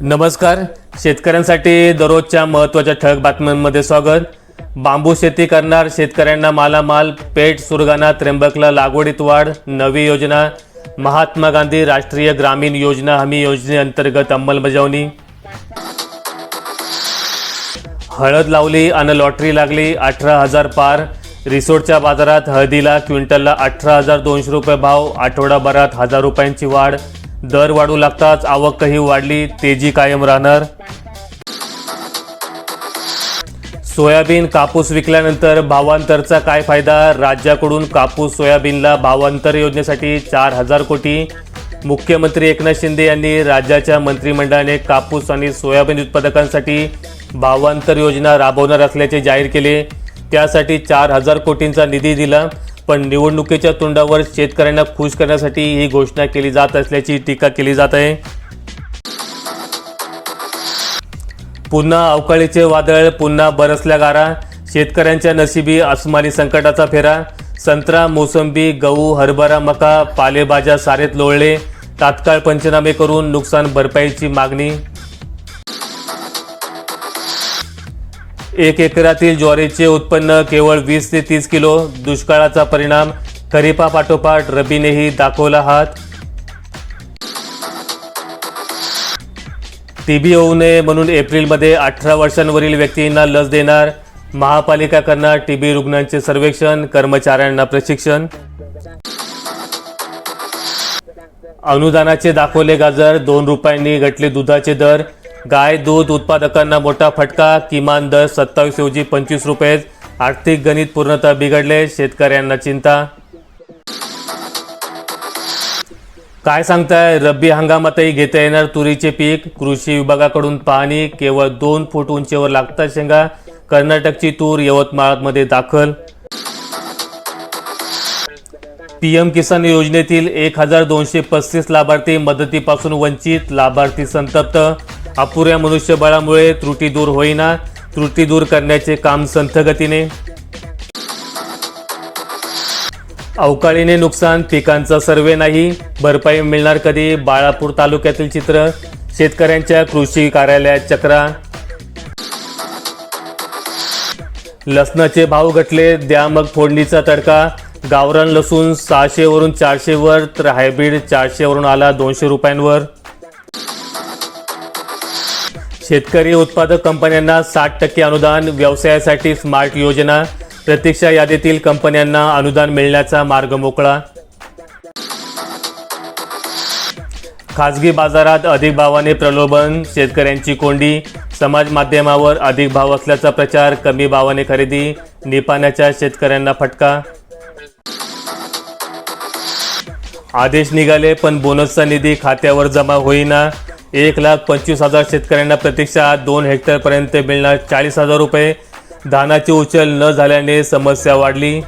नमस्कार. शेतकऱ्यांसाठी दररोजच्या महत्त्वाच्या ठळक बातम्यांमध्ये स्वागत. बांबू शेती करणार शेतकऱ्यांना मालामाल पेठ सुरगाणा त्र्यंबकला लागवडीत वाढ नवी योजना महात्मा गांधी राष्ट्रीय ग्रामीण योजना हमी योजनेअंतर्गत अंमलबजावणी. हळद लावली आणि लॉटरी लागली अठरा हजार पार. रिसोडच्या बाजारात हळदीला क्विंटलला अठरा हजार दोनशे रुपये भाव आठवडाभरात हजार रुपयांची वाढ. दर वाढू लागताच आवकही वाढली तेजी कायम राहणार. सोयाबीन कापूस विकल्यानंतर भावांतरचा काय फायदा? राज्याकडून कापूस सोयाबीनला भावांतर योजनेसाठी चार हजार कोटी. मुख्यमंत्री एकनाथ शिंदे यांनी राज्याच्या मंत्रिमंडळाने कापूस आणि सोयाबीन उत्पादकांसाठी भावांतर योजना राबवणार असल्याचे जाहीर केले. त्यासाठी चार हजार कोटींचा निधी दिला. पण निवडणुकीच्या तोंडावर शेतकऱ्यांना खुश करण्यासाठी ही घोषणा केली जात असल्याची टीका केली जात आहे. पुन्हा अवकाळीचे वादळ पुन्हा बरसल्या गारा. शेतकऱ्यांच्या नशिबी अस्मानी संकटाचा फेरा. संत्रा मोसंबी गहू हरभरा मका पालेभाज्या सारेत लोळले. तात्काळ पंचनामे करून नुकसान भरपाईची मागणी. एक एकरातील ज्वारीचे उत्पन्न केवळ वीस ते तीस किलो. दुष्काळाचा परिणाम खरीपापाठोपाठ रबीनेही दाखवला हात. टीबी होऊ नये म्हणून एप्रिलमध्ये अठरा वर्षांवरील व्यक्तींना लस देणार. महापालिका करणार टीबी रुग्णांचे सर्वेक्षण कर्मचाऱ्यांना प्रशिक्षण. अनुदानाचे दाखवले गाजर दोन रुपयांनी घटले दुधाचे दर. गाय दूध उत्पादकांना मोठा फटका किमान दर सत्तावीस ऐवजी पंचवीस रुपये. आर्थिक गणित पूर्णतः बिघडले शेतकऱ्यांना चिंता. काय सांगताय? रब्बी हंगामातही घेता येणार तुरीचे पीक. कृषी विभागाकडून पाहणी केवळ दोन फूट उंचीवर लागतात शेंगा. कर्नाटकची तूर यवतमाळमध्ये दाखल. पीएम किसान योजनेतील एक हजार दोनशे पस्तीस लाभार्थी मदतीपासून वंचित. लाभार्थी संतप्त. अपुऱ्या मनुष्यबळामुळे त्रुटी दूर होईना त्रुटी दूर करण्याचे काम संथ गतीने अवकाळीने नुकसान पिकांचा सर्वे नाही भरपाई मिळणार कधी? बाळापूर तालुक्यातील चित्र शेतकऱ्यांच्या कृषी कार्यालयात चक्रा. लसणाचे भाव घटले द्या मग फोडणीचा तडका. गावरान लसूण सहाशे वरून चारशे वर तर हायब्रिड चारशे वरून आला दोनशे रुपयांवर. शेतकरी उत्पादक कंपन्यांना साठ टक्के अनुदान व्यवसायासाठी स्मार्ट योजना प्रतीक्षा यादीतील कंपन्यांना अनुदान मिळण्याचा मार्ग मोकळा. खाजगी बाजारात अधिक भावाने प्रलोभन शेतकऱ्यांची कोंडी समाज माध्यमावर अधिक भाव असल्याचा प्रचार कमी भावाने खरेदी निपाण्याच्या शेतकऱ्यांना फटका. आदेश निघाले पण बोनसचा निधी खात्यावर जमा होईना. एक लाख पंचवीस हजार शेतकऱ्यांना प्रतीक्षा दोन हेक्टरपर्यंत मिळणार चाळीस हजार रुपये. धानाची उचल न झाल्याने समस्या वाढली.